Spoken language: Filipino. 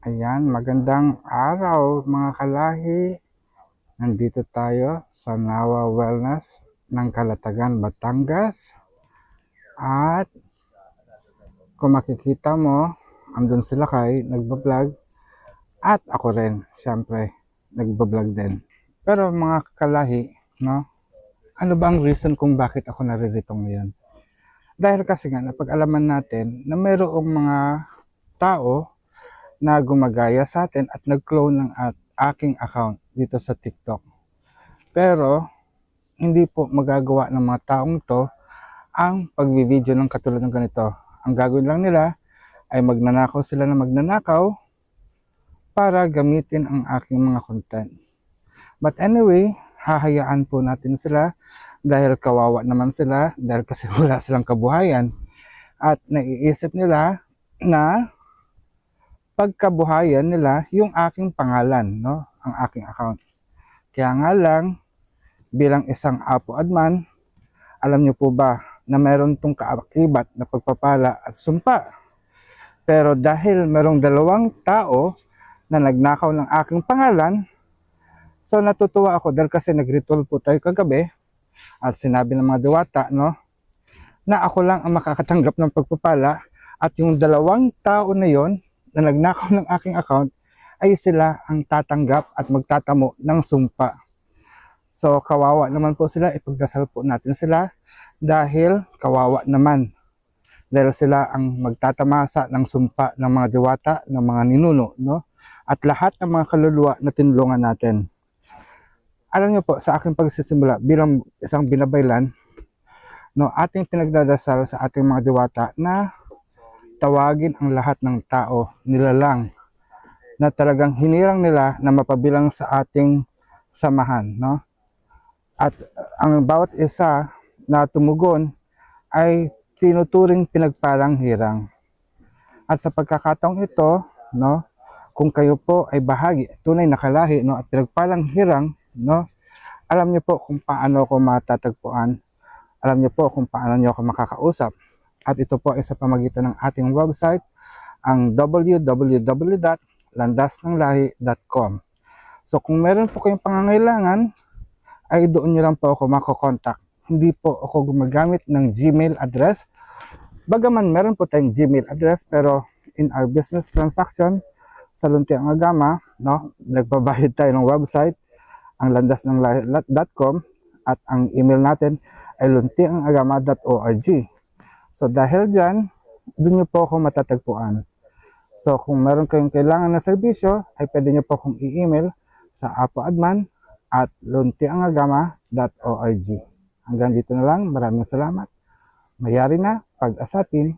Ayan, magandang araw mga kalahi. Nandito tayo sa Nawa Wellness ng Kalatagan, Batangas. At kung makikita mo, andun sila kay nagbablog. At ako rin, syempre, nagbablog din. Pero mga kalahi, no? Ano ba ang reason kung bakit ako naririto ngayon? Dahil kasi nga, napag-alaman natin na mayroong mga tao na gumagaya sa atin at nag-clone ng at aking account dito sa TikTok. Pero, hindi po magagawa ng mga taong to ang pagbi-video ng katulad ng ganito. Ang gagawin lang nila ay magnanakaw sila na magnanakaw para gamitin ang aking mga content. But anyway, hahayaan po natin sila dahil kawawa naman sila dahil kasi wala silang kabuhayan at naiisip nila na pagkabuhayan nila yung aking pangalan, no? Ang aking account. Kaya nga lang, bilang isang Apo Adman, alam niyo po ba na meron tong kaakibat na pagpapala at sumpa. Pero dahil merong dalawang tao na nagnakaw ng aking pangalan, so natutuwa ako dahil kasi nag-ritual po tayo kagabi at sinabi ng mga diwata, no? Na ako lang ang makakatanggap ng pagpapala at yung dalawang tao na yon na nagnakaw ng aking account ay sila ang tatanggap at magtatamo ng sumpa. So kawawa naman po sila, ipagdasal po natin sila dahil kawawa naman. Dahil sila ang magtatamasa ng sumpa ng mga diwata, ng mga ninuno, no? At lahat ng mga kaluluwa na tinulungan natin. Alam niyo po, sa aking pagsisimula bilang isang binabaylan, no, ating pinagdadasal sa ating mga diwata na tawagin ang lahat ng tao nilalang na talagang hinirang nila na mapabilang sa ating samahan, no? At ang bawat isa na tumugon ay tinuturing pinagpalang hirang. At sa pagkakataong ito, no, kung kayo po ay bahagi, tunay na kalahi, no, at pinagpalang hirang, no, alam niyo po kung paano ko matatagpuan. Alam niyo po kung paano niyo ako makakausap. At ito po ay sa pamagitan ng ating website, ang www.landasnanglahi.com. So kung meron po kayong pangangailangan, ay doon nyo lang po ako makokontakt. Hindi po ako gumagamit ng Gmail address. Bagaman meron po tayong Gmail address, pero in our business transaction, sa Luntiang Agama, no, nagbabayad tayo ng website, ang landasnanglahi.com at ang email natin ay luntiangagama.org. So dahil dyan, doon nyo po ako matatagpuan. So kung meron kayong kailangan na serbisyo, ay pwede nyo po akong i-email sa apoadman at luntiangagama.org. Hanggang dito na lang. Maraming salamat. Mayari na pag-asatin